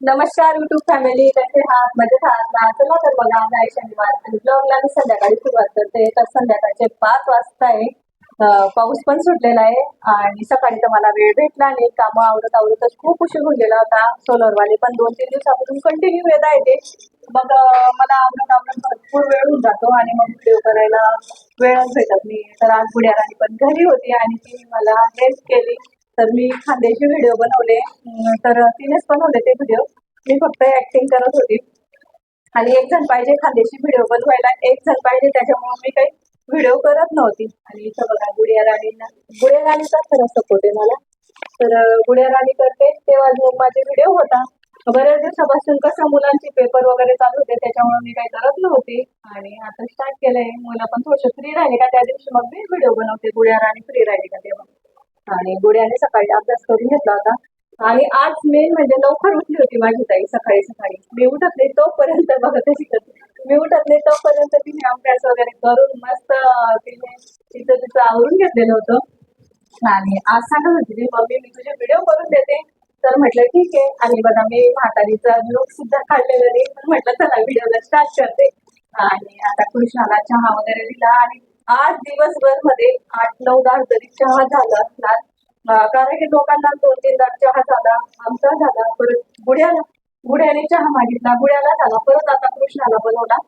नमस्कार YouTube family कसे आहात? मजेत आहात ना? चला तर बघा आज आहे शनिवार आणि ब्लॉगला मी संध्याकाळी सुरुवात करते. तर संध्याकाळचे पाच वाजता आहे. पाऊस पण सुटलेला आहे आणि सकाळी तर मला वेळ भेटला नाही. कामं आवरत आवरतच खूप उशीर होऊन गेला होता. सोलरवाले पण दोन तीन दिवसापासून कंटिन्यू येत आहे ते. मग मला आवडत आवडत भरपूर वेळ होऊन जातो आणि मग व्हिडिओ करायला वेळच भेटत नाही. तर आज पुढे राणी पण घरी होती आणि ती मला हेल्प केली. तर मी खांद्याचे व्हिडिओ बनवले. तर तिनेच बनवले ते व्हिडिओ मी फक्त ऍक्टिंग करत होती. आणि एक जण पाहिजे खांद्याची व्हिडिओ बनवायला एक जण पाहिजे त्याच्यामुळे मी काही व्हिडिओ करत नव्हती. आणि इथं बघा गुडिया राणींना गुडिया राणीचा खरं सपोर्ट आहे मला. तर गुडिया राणी करते तेव्हा जो माझे व्हिडिओ होता बऱ्याच दिवसापासून कसं मुलांचे पेपर वगैरे चालू होते त्याच्यामुळे मी काही करत नव्हती. आणि आता स्टार्ट केलंय. मुलं पण थोडंसं फ्री राहिले का त्या दिवशी मग मी व्हिडिओ बनवते गुडिया राणी फ्री राहिली का तेव्हा. आणि गुडियाने सकाळी अभ्यास करून घेतला होता. आणि आज मेन म्हणजे लवकर उठली होती माझी ताई सकाळी सकाळी. मी उठत नाही तोपर्यंत बघा कशी करते मी उठत नाही तोपर्यंत तिने अभ्यास वगैरे करून मस्त तिने तिचं तिचं आवरून घेतलेलं होतं. आणि आज सांगत होती ती मम्मी मी तुझे व्हिडिओ करून देते. तर म्हटलं ठीक आहे. आणि बघा मी म्हातारीचा लुक सुद्धा काढलेला नाही. पण म्हटलं चला व्हिडिओला स्टार्ट करते. आणि आता कृष्णाला चहा वगैरे दिला आणि आज दिवसभरमध्ये आठ नऊ दार तरी चहा झाला असणार कारण की लोकांना दोन तीन दार चहा झाला आमचा झाला परत गुड्याला गुड्याने चहा मागितला गुड्याला झाला परत आता कृष्णाला बनवला.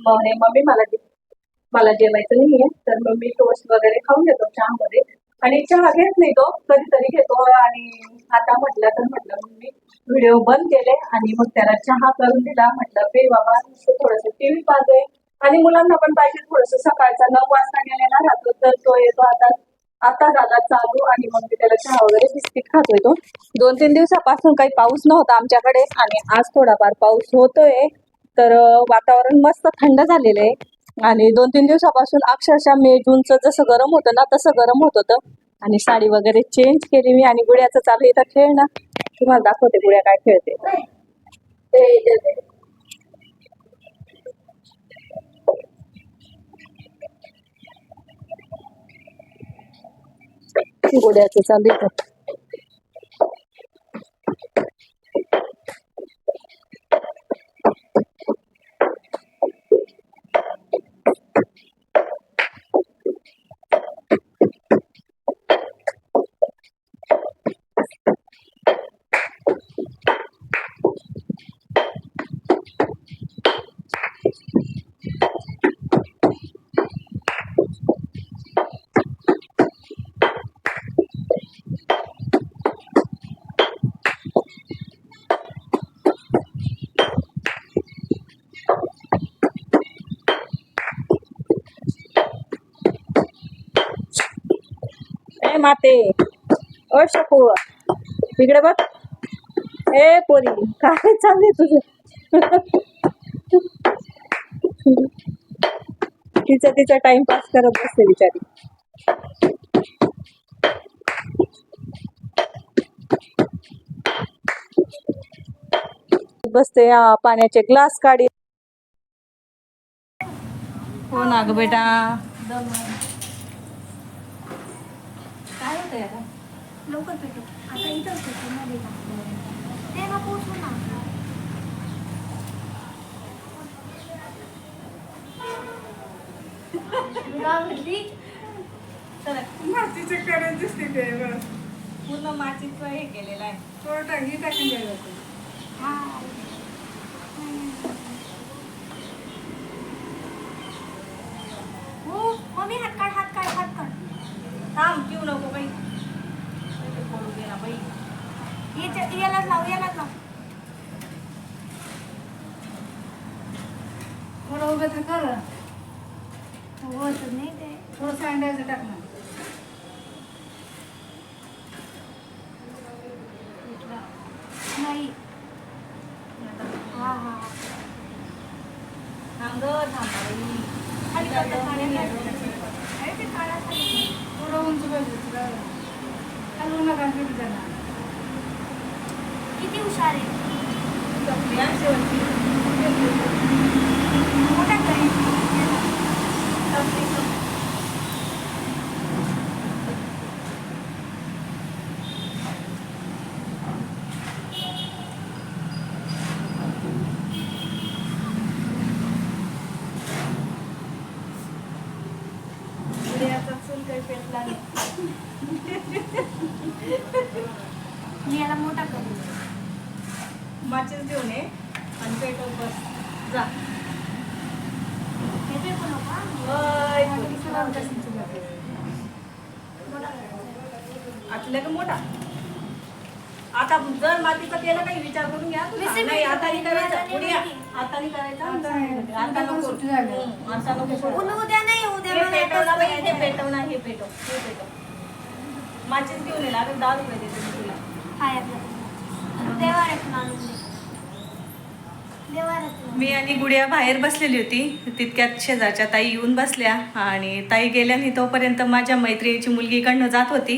म्हणे मम्मी मला मला जेवायचं नाहीये तर मग मी टोस्ट वगैरे खाऊन घेतो चहामध्ये. आणि चहा घेत नाही तो कधीतरी घेतो. आणि आता म्हटलं तर म्हटलं मी व्हिडिओ बंद केले आणि मग त्याला चहा करून दिला. म्हटलं बे बाबा थोडस टीव्ही पाहतोय. आणि मुलांना पण पाहिजे थोडस सकाळचा नऊ वाजता गेलेला राहतो तर तो येतो आता आता झाला चालू आणि मग मी त्याला चहा वगैरे बिस्किट खातोय तो दोन तीन दिवसापासून काही पाऊस नव्हता आमच्याकडे आणि आज थोडाफार पाऊस होतोय. तर वातावरण मस्त थंड झालेलं आहे. आणि दोन तीन दिवसापासून अक्षरशः मे जूनचं जसं गरम होतं ना तसं गरम होत होतं. आणि साडी वगैरे चेंज केली मी आणि गुड्याचं चालू इथं खेळ ना. तुम्हाला दाखवते गुड्या काय खेळते ते इथे ते. गुड्याचं चालू ए माते. ओ शकू. इकडे बघ. ए पोरी. काय चालले तुझं? तिचा तिचा टाइमपास करत बसते बिचारी. बसते पाण्याचे ग्लास काढी. हो ना ग बेटा. आता. लवकर पेटू आता पेटू मध्ये तेव्हा पोचू ना मातीचे करत दिसते ते पूर्ण मातीचं हे केलेलं आहे. थोडं टाकी टाकून द्यायला ते. हा हो मम्मी हात काढ हात काढ हात काढ थांब ठेवू नको बाई ते पडू दे ना बाई याच्या- यालाच लाव यालाच लाव थोडं उभं तर कर हो तर नाही ते थोडं सांडायचं टाक ना नाही हा हा थांब ग थांब बाई खाली करता पाण्यात अरे ते काढा खाली. थोडं उंच पाहिजे तुला हलवू नका किती त्यांना किती हुशार आहे या शेवटची मोठा काय मी याला मोठा करू माचीस घेऊन ये आणि पेटव बस जा हे पेपर नको हा? वय, मोठा करायचा. आटलं का मोठा आता केला काही विचार करून घ्या हा, नाही आता नाही करायचं पुढे या. आता नाही करायचं आता नाही. नको सुट्टी झाली. हम्म, आता नको उन- उद्या नाही उद्या हे मला बाई, हे. पेटव ना हे पेटव हे पेटव माचीस घेऊन ये लागेल दहा रुपये देते मी तुला हाय आपलं. देवाऱ्यातून आणून दे. मी आणि गुडिया बाहेर बसलेली होती. तितक्यात शेजारच्या ताई येऊन बसल्या आणि ताई गेल्याने तोपर्यंत माझ्या मैत्रिणीची मुलगीकडनं जात होती.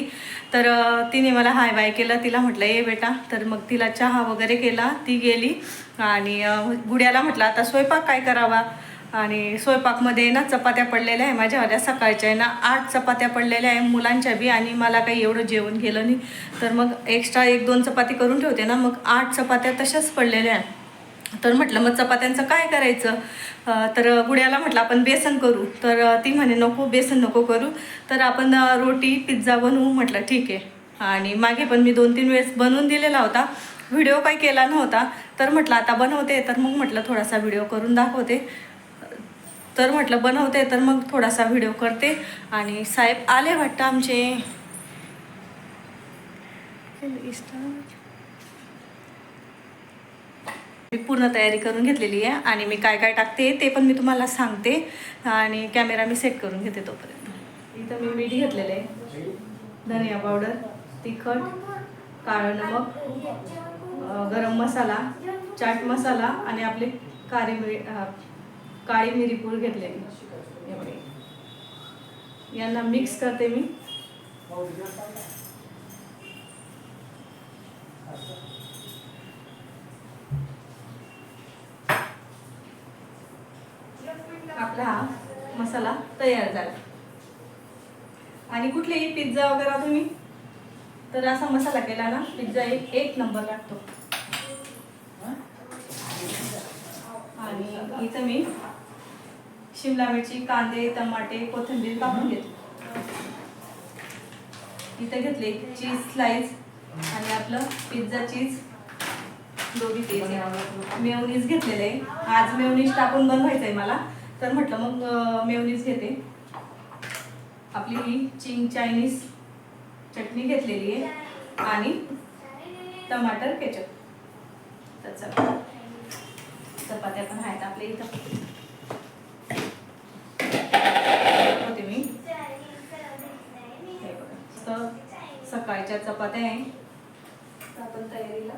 तर तिने मला हाय बाय केलं. तिला म्हटलं ये बेटा. तर मग तिला चहा वगैरे केला. ती गेली आणि गुड्याला म्हटलं आता स्वयंपाक काय करावा? आणि स्वयंपाकमध्ये ना चपात्या पडलेल्या आहे माझ्यावाल्या. सकाळच्या आहे ना आठ चपात्या पडलेल्या आहे मुलांच्या बी आणि मला काही एवढं जेवण गेलं नाही. तर मग एक्स्ट्रा एक दोन चपाती करून ठेवते ना. मग आठ चपात्या तशाच पडलेल्या आहे तर म्हटलं मग चपात्यांचं काय करायचं? तर गुड्याला म्हटलं आपण बेसन करू. तर ती म्हणे नको बेसन नको करू. तर आपण रोटी पिझ्झा बनवू म्हटलं ठीक आहे. आणि मागे पण मी दोन तीन वेळेस बनवून दिलेला होता. व्हिडिओ काही केला नव्हता. तर म्हटलं आता बनवते. तर मग म्हटलं थोडासा व्हिडिओ करून दाखवते. तर म्हटलं बनवते. तर मग थोडासा व्हिडिओ करते. आणि साहेब आले वाटतं आमचे. मी पूर्ण तयारी करून घेतलेली आहे आणि मी काय काय टाकते ते पण मी तुम्हाला सांगते आणि कॅमेरा मी सेट करून घेते तोपर्यंत. इथं मी मीठ घेतलेलं आहे. धनिया पावडर तिखट काळं नमक गरम मसाला चाट मसाला आणि आपले काळी मिरी काळी मिरी पूड घेतलेली. यांना मिक्स करते मी. आपला हा मसाला तयार झाला. आणि कुठलेही पिझ्झा वगैरे तुम्ही? तर असा मसाला केला ना पिझ्झा एक एक नंबर लागतो. आणि इथं मी शिमला मिरची कांदे टमाटे कोथिंबीर कापून घेतो. इथं घेतले चीज स्लाइस आणि आपलं पिझ्झा चीज दोघी तेच. मेवनीज घेतलेलं आहे. आज मेवनीज टाकून बनवायचं आहे मला. तर म्हटलं मग मेवनीज घेते. आपली ही चिंग चायनीज चटणी घेतलेली आहे. आणि टमाटर केचप. तर चला. चपात्या पण आहेत आपल्या इथं. होते मी. हे तर सकाळच्या चपात्या आहे. आपण तयारीला.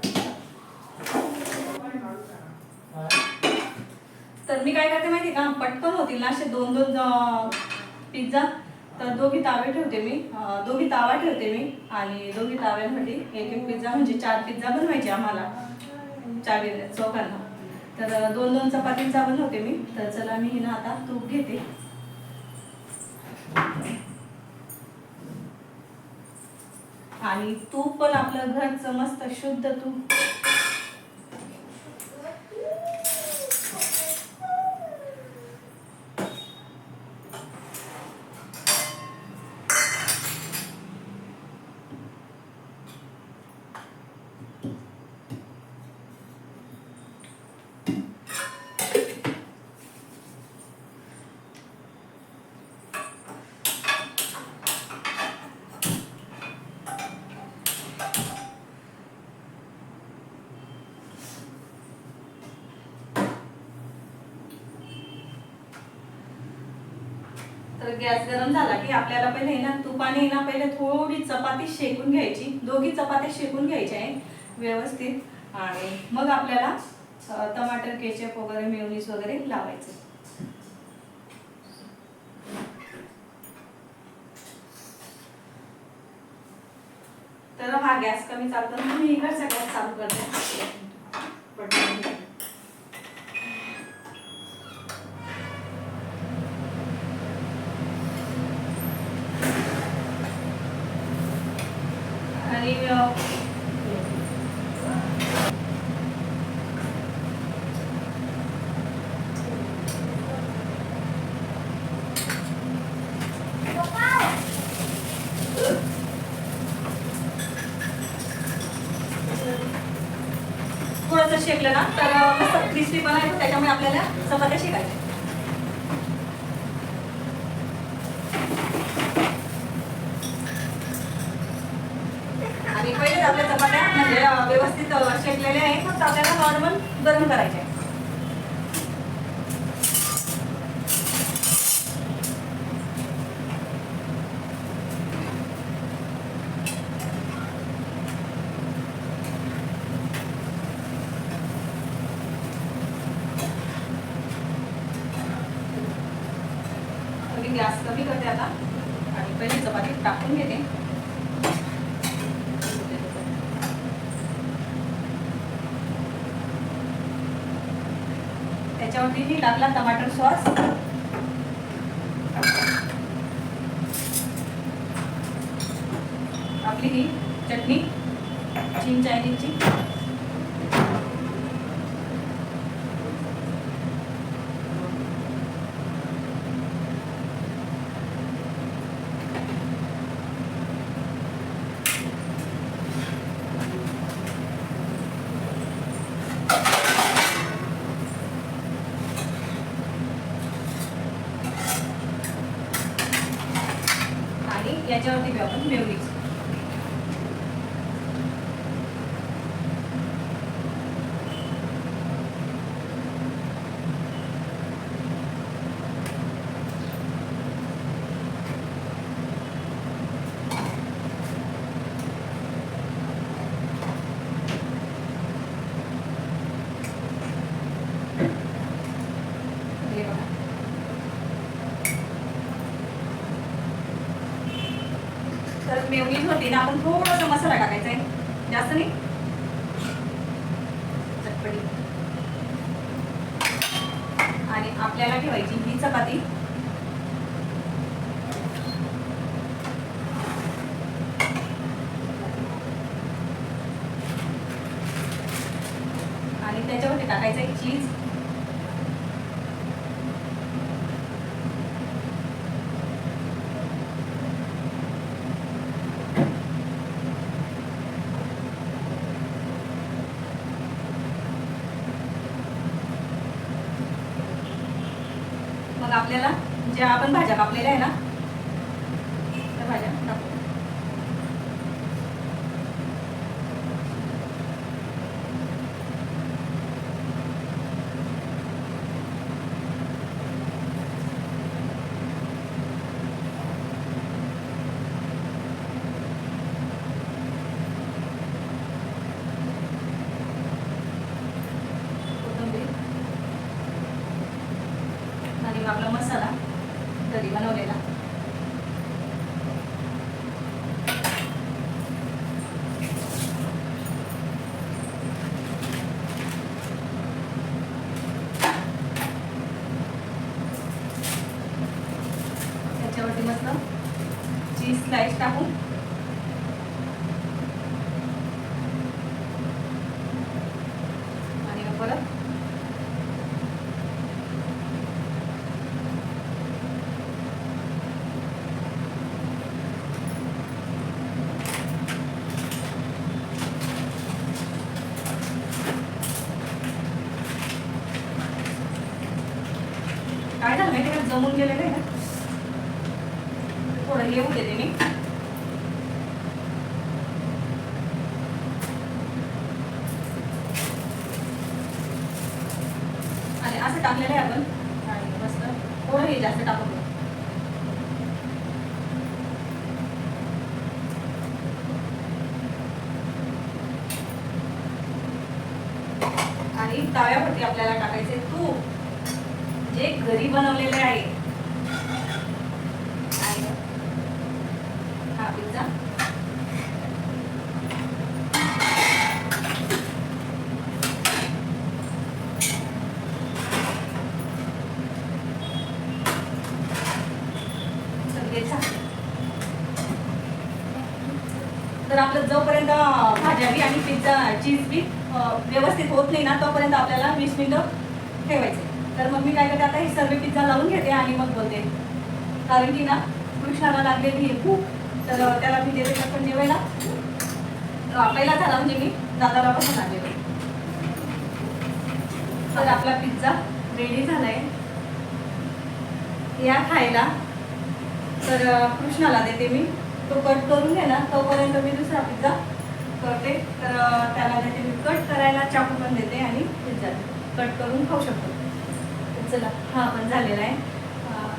तर मी काय करते माहिती का? पटकन होतील ना असे दोन दोन पिझ्झा तर दोघी तावे ठेवते मी. दोघी तावा ठेवते मी. आणि दोघी ताव्यांसाठी एक एक पिझ्झा म्हणजे चार पिझ्झा बनवायचे आम्हाला. चार चौकांना तर दोन दोन चपातींचा बनवते मी. तर चला मी ना आता तूप घेते. आणि तूप पण आपलं घरचं मस्त शुद्ध तूप. गॅस गरम झाला की आपल्याला पहिले ना तुपाने ना पहिले थोडी चपाती शेकून घ्यायची. दोघी चपात्या शेकून घ्यायच्या आहे व्यवस्थित. आणि मग आपल्याला टमाटर केचप वगैरे मेवनीस वगैरे लावायचं. तर हा गॅस कमी चालतो. मी इकडचा गॅस चालू करते पटकन. आणि अ, थोडंसं शेकलं ना तर मस्त क्रिस्पी बनायचं त्याच्यामुळे आपल्याला चपात्या शेकायच्या. आणि पहिले आपल्या चपात्या म्हणजे व्यवस्थित शेकलेल्या आहेत फक्त आपल्याला नॉर्मल गरम करायच्या आहेत. थोडी चपाती करते आता. आणि पहिली चपाती टाकून घेते. त्याच्यावरती मी टाकला टमाटर सॉस आपली ही चटणी चीन चायनीजची आणि याच्यावरती घेऊ आपण मेवनीज हे बघा तर होती ना आपण थोडासा मसाला टाकायचा आहे. जास्त नाही चटपटी आणि आपल्याला ठेवायची ही चपाती आणि त्याच्यावरती टाकायचं आहे चीज मग आपल्याला ज्या आपण भाज्या कापलेल्या आहे ना त्या भाज्या टाकू कोथिंबीर आणि मग आपला मसाला घरी बनवलेला त्याच्यावरती मस्त चीज स्लाइस टाकून आणि मग परत काय झालं माहिती का जमून गेलेलं आहे ना? थोडं येऊ देते मी आणि असं टाकलेलं आहे आपण. मस्त थोडं हे जास्त टाकून आणि तव्यावरती आपल्याला टाकायचे तूप. जे घरी बनवलेले आहे. हा पिझ्झा तर आपलं जोपर्यंत भाज्या बी आणि पिझ्झा चीज बी व्यवस्थित होत नाही ना तोपर्यंत आपल्याला वीस मिनिटं ठेवायचे. तर मग मी काय करते आता ही सर्व पिझ्झा लावून घेते आणि मग बोलते. कारण की ना कृष्णाला लागलेली आहे खूप. तर त्याला मी देते पण जेवायला. पहिला झाला म्हणजे मी दादाला पण आणलेलं तर आपला पिझ्झा रेडी झालाय. या खायला. तर कृष्णाला देते मी. तो कट करून घे ना तोपर्यंत मी दुसरा पिझ्झा करते. तर त्याला देते मी कट करायला चाकू पण देते आणि पिझ्झा कट करून खाऊ शकतो. चला. हा पण झालेला आहे.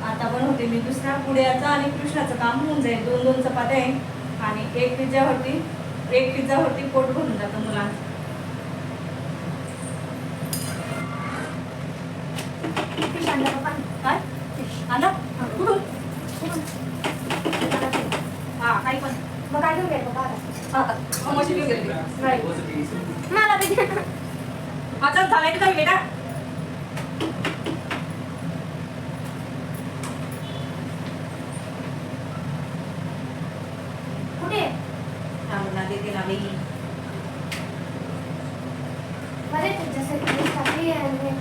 आता पण होते. मी दुसरा पुड्याचा आणि कृष्णाचं काम होऊन जाईल. दोन दोन चपात्या आहे. आणि एक पिझ्झावरती एक पिझ्झावरती पोट भरून जातं मुलांचं फिश आणलं पप्पा काय फिश आणा कुठून हा काही पण मग काय घेऊन गेले पप्पा आता हा मग मशीन घेऊन गेली मला बी दे. आता झालाय की काही बेटा कुठे ना देते ना बाई बरे जसं की टाकली आणि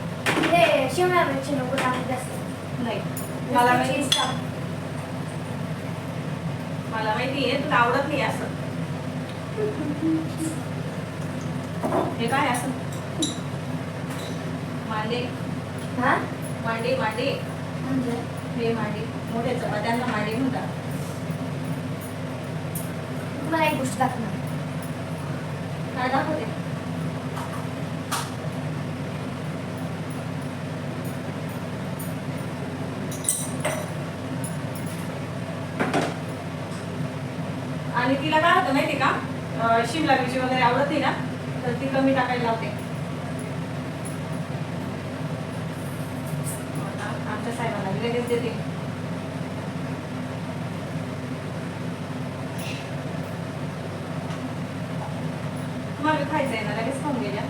हे शिमला मिरची नको टाकू जास्त नाही मला नुसतं माहिती cheese टाक. मला माहिती आहे तुला आवडत नाही असं. हे काय असं? मांडे. हा? मांडे मांडे. म्हणजे? हे मांडे. मोठ्या चपात्यांना मांडे म्हणतात. तुम्हाला एक गोष्ट दाखवणार. काय दाखवते आणि तिला काय होतं माहिती का अं, शिमला मिरची वगैरे आवडते ना तर ती कमी टाकायला लावते. आमच्या साहेबांना लगेच देते. मला खायचं आहे ना लगेच खाऊन गेल्या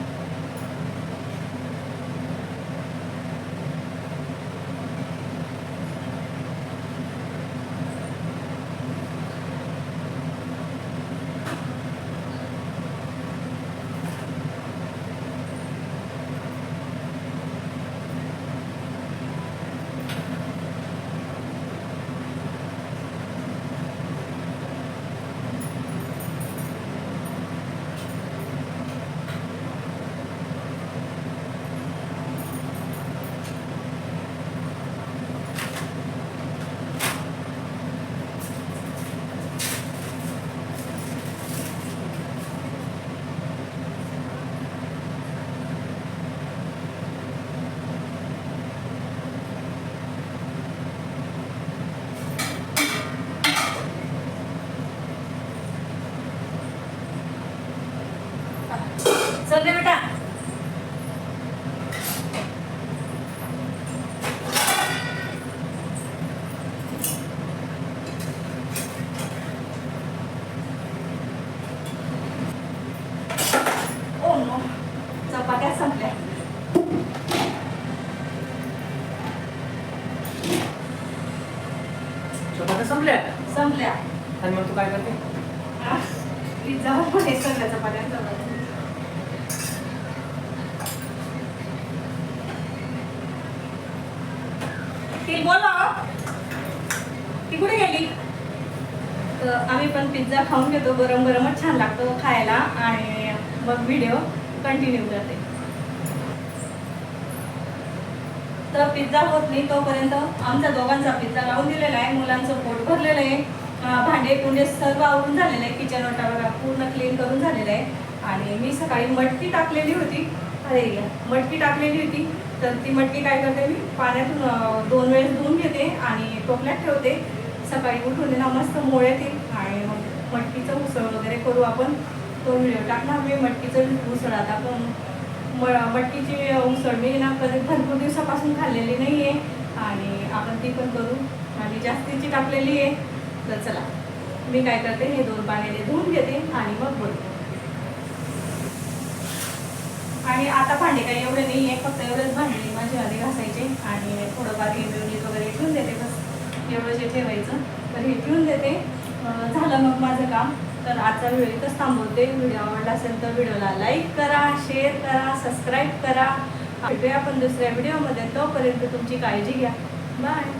चल रे बेटा ओ नो चपात्या संपल्या चपात्या संपल्या संपल्या आणि मग तू काय करते पिझ्झावर पण हे सगळ्या चपात्या संपल्या ती बोला केली तर आम्ही पण पिझ्झा खाऊन घेतो. गरम गरमच छान लागतो खायला आणि मग व्हिडिओ कंटिन्यू करते. तर पिझ्झा होत नाही तोपर्यंत आमच्या दोघांचा पिझ्झा लावून दिलेला आहे. मुलांचं पोट भरलेलं आहे. भांडे कुंडे सर्व आवरून झालेलं आहे किचन वटा पूर्ण क्लीन करून झालेलं आहे. आणि मी सकाळी मटकी टाकलेली होती. अरे मटकी टाकलेली होती. तर ती मटकी काय करते मी? पाण्यातून दोन वेळेस धुवून घेते आणि टोपल्यात ठेवते. सकाळी उठून ना मस्त मोळ येते आणि मग मटकीचं उसळ वगैरे करू आपण. तो व्हिडिओ टाकणार मी मटकीचं उसळ आता पण म मटकीची उसळ मी ना कधी भरपूर दिवसापासून खाल्लेली नाही आहे आणि आपण ती पण करू. आणि जास्तीची टाकलेली आहे. तर चला मी काय करते हे दोन पाण्याने धुवून घेते आणि मग बोलते. आणि आता भांडे काही एवढे नाही आहे फक्त एवढेच भांडे माझे आधी घासायचे आणि थोडंफार हे वगैरे ठेवून देते बस. एवढं जे ठेवायचं तर हे ठेवून देते. झालं मग माझं काम. तर आजचा व्हिडिओ इथंच थांबवते. व्हिडिओ आवडला असेल तर व्हिडिओला लाईक करा शेअर करा सबस्क्राईब करा. भेटूया आपण दुसऱ्या व्हिडिओमध्ये. तोपर्यंत तुमची काळजी घ्या. बाय.